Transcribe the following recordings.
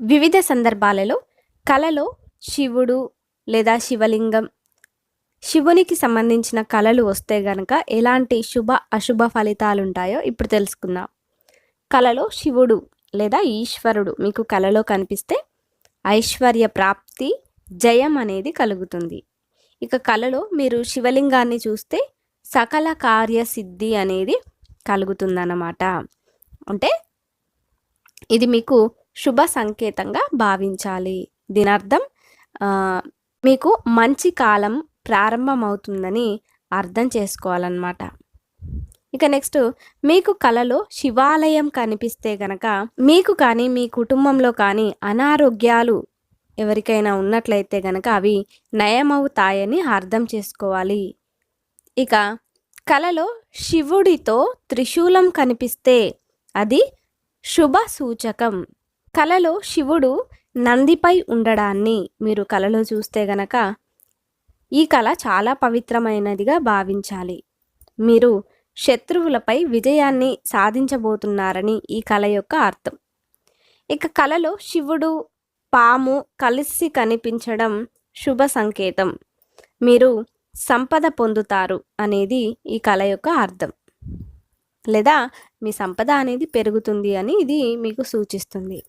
వివిధ సందర్భాలలో కలలో శివుడు లేదా శివలింగం శివునికి సంబంధించిన కళలు వస్తే గనక ఎలాంటి శుభ అశుభ ఫలితాలు ఉంటాయో ఇప్పుడు తెలుసుకుందాం. కలలో శివుడు లేదా ఈశ్వరుడు మీకు కలలో కనిపిస్తే ఐశ్వర్య ప్రాప్తి జయం అనేది కలుగుతుంది. ఇక కలలో మీరు శివలింగాన్ని చూస్తే సకల కార్యసిద్ధి అనేది కలుగుతుందన్నమాట. అంటే ఇది మీకు శుభ సంకేతంగా భావించాలి. దీనర్థం మీకు మంచి కాలం ప్రారంభమవుతుందని అర్థం చేసుకోవాలన్నమాట. ఇక నెక్స్ట్ మీకు కలలో శివాలయం కనిపిస్తే గనక మీకు కానీ మీ కుటుంబంలో కానీ అనారోగ్యాలు ఎవరికైనా ఉన్నట్లయితే గనక అవి నయమవుతాయని అర్థం చేసుకోవాలి. ఇక కలలో శివుడితో త్రిశూలం కనిపిస్తే అది శుభ సూచకం. కలలో శివుడు నందిపై ఉండడాన్ని మీరు కలలో చూస్తే గనక ఈ కళ చాలా పవిత్రమైనదిగా భావించాలి. మీరు శత్రువులపై విజయాన్ని సాధించబోతున్నారని ఈ కళ యొక్క అర్థం. ఇక కళలో శివుడు పాము కలిసి కనిపించడం శుభ సంకేతం. మీరు సంపద పొందుతారు అనేది ఈ కళ యొక్క అర్థం. లేదా మీ సంపద అనేది పెరుగుతుంది అని ఇది మీకు సూచిస్తుంది.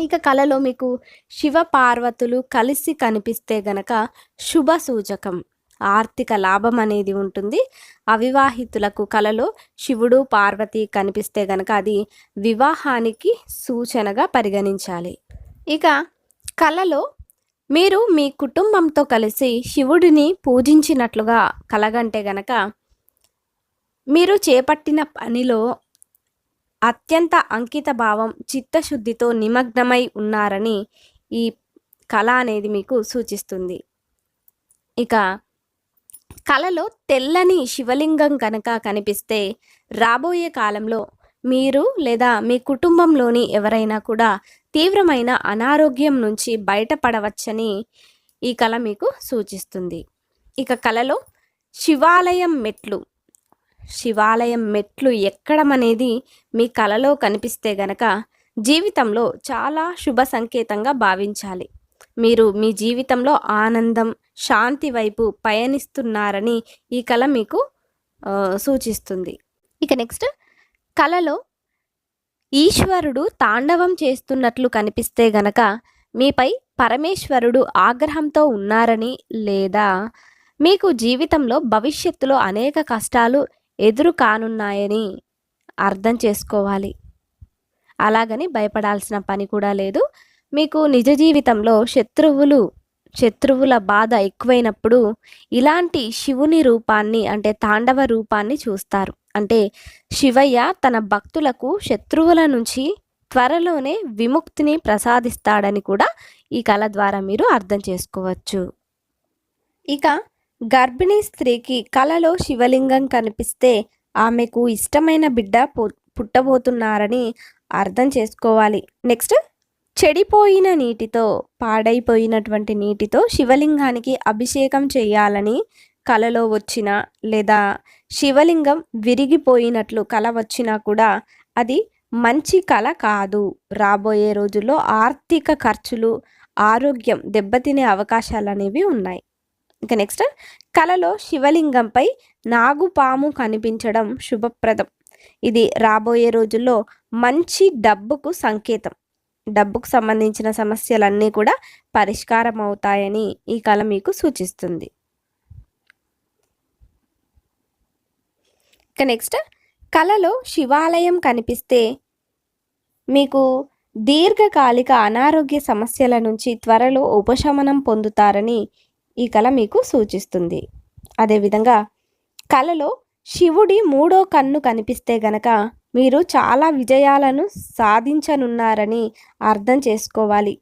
ఇక కళలో మీకు శివ పార్వతులు కలిసి కనిపిస్తే గనక శుభ సూచకం ఆర్థిక లాభం అనేది ఉంటుంది. అవివాహితులకు కలలో శివుడు పార్వతి కనిపిస్తే గనక అది వివాహానికి సూచనగా పరిగణించాలి. ఇక కలలో మీరు మీ కుటుంబంతో కలిసి శివుడిని పూజించినట్లుగా కలగంటే గనక మీరు చేపట్టిన పనిలో అత్యంత అంకిత భావం చిత్తశుద్ధితో నిమగ్నమై ఉన్నారని ఈ కళ అనేది మీకు సూచిస్తుంది. ఇక కళలో తెల్లని శివలింగం కనుక కనిపిస్తే రాబోయే కాలంలో మీరు లేదా మీ కుటుంబంలోని ఎవరైనా కూడా తీవ్రమైన అనారోగ్యం నుంచి బయటపడవచ్చని ఈ కళ మీకు సూచిస్తుంది. ఇక కళలో శివాలయం మెట్లు శివాలయం మెట్లు ఎక్కడం అనేది మీ కలలో కనిపిస్తే గనక జీవితంలో చాలా శుభ సంకేతంగా భావించాలి. మీరు మీ జీవితంలో ఆనందం శాంతి వైపు పయనిస్తున్నారని ఈ కళ మీకు సూచిస్తుంది. ఇక నెక్స్ట్ కళలో ఈశ్వరుడు తాండవం చేస్తున్నట్లు కనిపిస్తే గనక మీపై పరమేశ్వరుడు ఆగ్రహంతో ఉన్నారని లేదా మీకు జీవితంలో భవిష్యత్తులో అనేక కష్టాలు ఎదురు కానున్నాయని అర్థం చేసుకోవాలి. అలాగని భయపడాల్సిన పని కూడా లేదు. మీకు నిజ జీవితంలో శత్రువులు శత్రువుల బాధ ఎక్కువైనప్పుడు ఇలాంటి శివుని రూపాన్ని అంటే తాండవ రూపాన్ని చూస్తారు. అంటే శివయ్య తన భక్తులకు శత్రువుల నుంచి త్వరలోనే విముక్తిని ప్రసాదిస్తాడని కూడా ఈ కళ ద్వారా మీరు అర్థం చేసుకోవచ్చు. ఇక గర్భిణీ స్త్రీకి కలలో శివలింగం కనిపిస్తే ఆమెకు ఇష్టమైన బిడ్డ పుట్టబోతున్నారని అర్థం చేసుకోవాలి. నెక్స్ట్ చెడిపోయిన నీటితో పాడైపోయినటువంటి నీటితో శివలింగానికి అభిషేకం చేయాలని కలలో వచ్చిన లేదా శివలింగం విరిగిపోయినట్లు కల వచ్చినా కూడా అది మంచి కళ కాదు. రాబోయే రోజుల్లో ఆర్థిక ఖర్చులు ఆరోగ్యం దెబ్బతినే అవకాశాలు అనేవి ఉన్నాయి. ఇంకా నెక్స్ట్ కలలో శివలింగంపై నాగుపాము కనిపించడం శుభప్రదం. ఇది రాబోయే రోజుల్లో మంచి డబ్బుకు సంకేతం. డబ్బుకు సంబంధించిన సమస్యలన్నీ కూడా పరిష్కారం అవుతాయని ఈ కళ మీకు సూచిస్తుంది. ఇక నెక్స్ట్ కళలో శివాలయం కనిపిస్తే మీకు దీర్ఘకాలిక అనారోగ్య సమస్యల నుంచి త్వరలో ఉపశమనం పొందుతారని ఈ కళ మీకు సూచిస్తుంది. అదేవిధంగా కళలో శివుడి మూడో కన్ను కనిపిస్తే గనక మీరు చాలా విజయాలను సాధించనున్నారని అర్థం చేసుకోవాలి.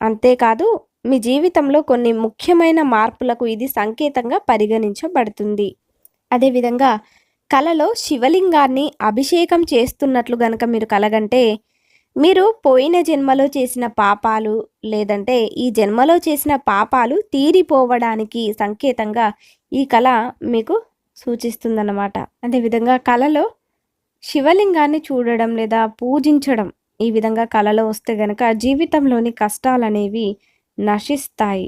అంతేకాదు మీ జీవితంలో కొన్ని ముఖ్యమైన మార్పులకు ఇది సంకేతంగా పరిగణించబడుతుంది. అదేవిధంగా కలలో శివలింగాన్ని అభిషేకం చేస్తున్నట్లు గనక మీరు కలగంటే మీరు పోయిన జన్మలో చేసిన పాపాలు లేదంటే ఈ జన్మలో చేసిన పాపాలు తీరిపోవడానికి సంకేతంగా ఈ కళ మీకు సూచిస్తుందన్నమాట. అదేవిధంగా కళలో శివలింగాన్ని చూడడం లేదా పూజించడం ఈ విధంగా కళలో వస్తే గనక జీవితంలోని కష్టాలనేవి నశిస్తాయి.